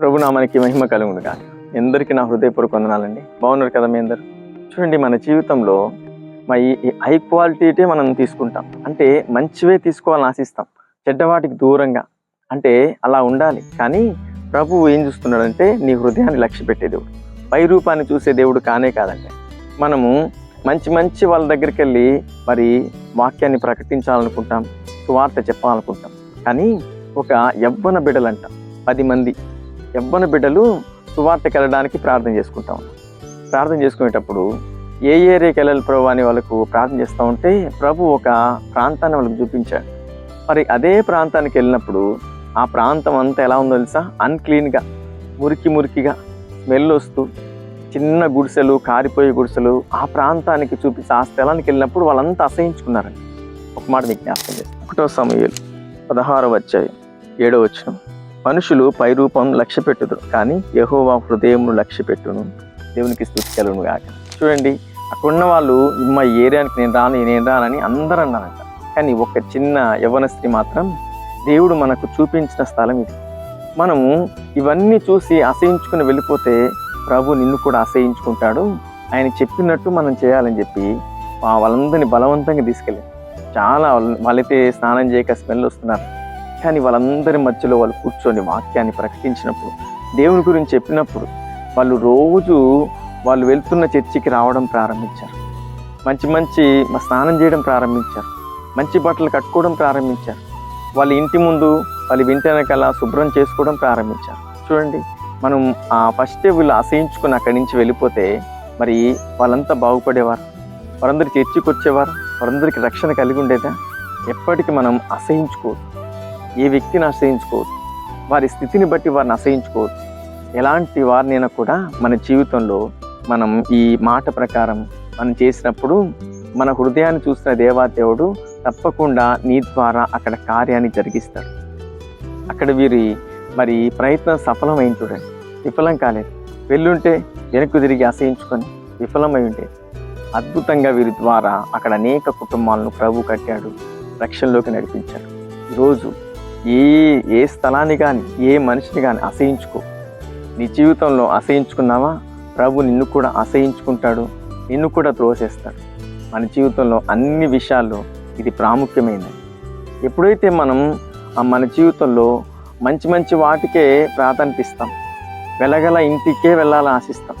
ప్రభునామానికి మహిమ కలుగును కాక ఎందరికీ నా హృదయపూర్వక వందనాలండి. బాగున్నారు కదా మీ అందరు? చూడండి మన జీవితంలో మా ఈ హై క్వాలిటీటే మనం తీసుకుంటాం. అంటే మంచివే తీసుకోవాలని ఆశిస్తాం. చెడ్డవాటికి దూరంగా. అంటే అలా ఉండాలి. కానీ ప్రభువు ఏం చూస్తున్నాడంటే నీ హృదయాన్ని లక్ష్య పెట్టే దేవుడు. పై రూపాన్ని చూసే దేవుడు కానే కాదంటే మనము మంచి మంచి వాళ్ళ దగ్గరికి వెళ్ళి మరి వాక్యాన్ని ప్రకటించాలనుకుంటాం సువార్త చెప్పాలనుకుంటాం. కానీ ఒక యవ్వన బిడలంట పది మంది యవ్వన బిడ్డలు సువార్తకి వెళ్ళడానికి ప్రార్థన చేసుకుంటాం ప్రార్థన చేసుకునేటప్పుడు ఏ ఏరియాకి వెళ్ళాలి ప్రభు అని వాళ్ళకు ప్రార్థన చేస్తూ ఉంటే ప్రభు ఒక ప్రాంతాన్ని వాళ్ళకి చూపించాడు. మరి అదే ప్రాంతానికి వెళ్ళినప్పుడు ఆ ప్రాంతం అంతా ఎలా ఉందో తెలుసా? అన్క్లీన్గా మురికి మురికిగా స్మెల్ వస్తూ చిన్న గుడిసెలు కారిపోయే గుడిసెలు ఆ ప్రాంతానికి చూపించి ఆ స్థలానికి వెళ్ళినప్పుడు వాళ్ళంతా అసహించుకున్నారండి. ఒక మాట మీకు జ్ఞాపకం చేస్తాను ఒకటో సమయాలు పదహారో వచ్చాయి ఏడో వచ్చినాం మనుషులు పై రూపం లక్ష్య పెట్టుదురు కానీ యహోవా హృదయమును లక్ష్య పెట్టును దేవునికి స్థుతి కలుగును గాక. చూడండి అక్కడ ఉన్న వాళ్ళు మా ఏరియానికి నేను రాను నేను రానని అందరూ అన్నారంట కానీ ఒక చిన్న యవన స్త్రీ మాత్రం దేవుడు మనకు చూపించిన స్థలం ఇది. మనము ఇవన్నీ చూసి అసహించుకుని వెళ్ళిపోతే ప్రభు నిన్ను కూడా అసహించుకుంటాడు ఆయన చెప్పినట్టు మనం చేయాలని చెప్పి వాళ్ళందరినీ బలవంతంగా తీసుకెళ్ళి చాలా వాళ్ళ- వాళ్ళైతే స్నానం చేయక స్మెల్ వస్తున్నారు. కానీ వాళ్ళందరి మధ్యలో వాళ్ళు కూర్చొని వాక్యాన్ని ప్రకటించినప్పుడు దేవుని గురించి చెప్పినప్పుడు వాళ్ళు రోజు వాళ్ళు వెళ్తున్న చర్చికి రావడం ప్రారంభించారు. మంచి మంచి స్నానం చేయడం ప్రారంభించారు. మంచి బట్టలు కట్టుకోవడం ప్రారంభించారు. వాళ్ళ ఇంటి ముందు వాళ్ళ ఇంటి శుభ్రం చేసుకోవడం ప్రారంభించారు. చూడండి మనం ఆ ఫస్ట్ వీళ్ళు అసహించుకుని అక్కడి నుంచి వెళ్ళిపోతే మరి వాళ్ళంతా బాగుపడేవారు. వారందరూ చర్చికి వచ్చేవారు వారందరికీ రక్షణ కలిగి ఉండేదా? ఎప్పటికీ మనం అసహించుకోవద్దు ఏ వ్యక్తిని ఆశ్రయించుకోవచ్చు వారి స్థితిని బట్టి వారిని ఆశ్రయించుకోవచ్చు ఎలాంటి వారినైనా కూడా మన జీవితంలో మనం ఈ మాట ప్రకారం మనం చేసినప్పుడు మన హృదయాన్ని చూసిన దేవాదేవుడు తప్పకుండా నీ ద్వారా అక్కడ కార్యాన్ని జరిగిస్తాడు. అక్కడ వీరి మరి ప్రయత్నం సఫలమైన చూడండి విఫలం కాలేదు. వెళ్ళుంటే వెనక్కు తిరిగి అసహించుకొని విఫలమై ఉంటే అద్భుతంగా వీరి ద్వారా అక్కడ అనేక కుటుంబాలను ప్రభు కట్టాడు. రక్షణలోకి నడిపించాడు. ఈరోజు ఏ ఏ స్థలాన్ని కానీ ఏ మనిషిని కానీ అసహించుకో. నీ జీవితంలో అసహించుకున్నావా? ప్రభు నిన్ను కూడా అసహించుకుంటాడు నిన్ను కూడా త్రోసేస్తాడు మన జీవితంలో అన్ని విషయాల్లో ఇది ప్రాముఖ్యమైనది. ఎప్పుడైతే మనం ఆ మన జీవితంలో మంచి మంచి వాటికే ప్రాధాన్యత ఇస్తాం వెలగల ఇంటికే వెళ్ళాలని ఆశిస్తాం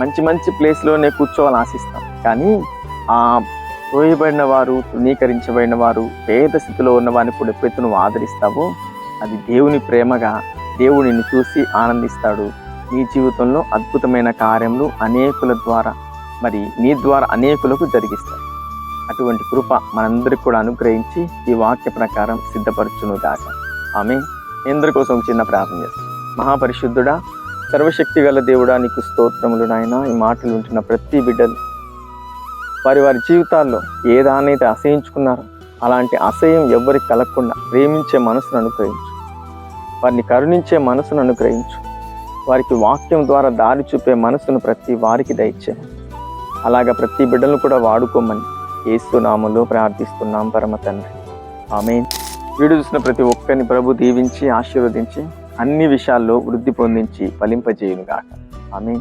మంచి మంచి ప్లేస్లోనే కూర్చోవాలని ఆశిస్తాం కానీ ఆ పోయబడిన వారు తృణీకరించబడిన వారు పేద స్థితిలో ఉన్న వారిని కూడా ఎప్పుడైతే నువ్వు ఆదరిస్తావో? అది దేవుని ప్రేమగా దేవుడు నిన్ను చూసి ఆనందిస్తాడు. నీ జీవితంలో అద్భుతమైన కార్యములు అనేకుల ద్వారా మరి నీ ద్వారా అనేకులకు జరిగిస్తాడు అటువంటి కృప మనందరికి కూడా అనుగ్రహించి ఈ వాక్య ప్రకారం సిద్ధపరచును దాకా ఆమె ఎందరి కోసం చిన్న ప్రార్థన చేస్తాం. మహాపరిశుద్ధుడా సర్వశక్తి గల దేవుడా నీకు స్తోత్రములు నాయన. ఈ మాటలు వింటున్న ప్రతి బిడ్డలు వారి వారి జీవితాల్లో ఏ దానైతే అసహించుకున్నారో అలాంటి అసహ్యం ఎవ్వరికి కలగకుండా ప్రేమించే మనసును అనుగ్రహించు. వారిని కరుణించే మనసును అనుగ్రహించు. వారికి వాక్యం ద్వారా దారి చూపే మనసును ప్రతి వారికి దయచేయము అలాగా ప్రతి బిడ్డను కూడా వాడుకోమని ఏసునామలో ప్రార్థిస్తున్నాం పరమ తండ్రి. ఆమె వీడియో చూసిన ప్రతి ఒక్కరిని ప్రభు దీవించి ఆశీర్వదించి అన్ని విషయాల్లో వృద్ధి పొందించి ఫలింపజేయునుగాక. ఆమె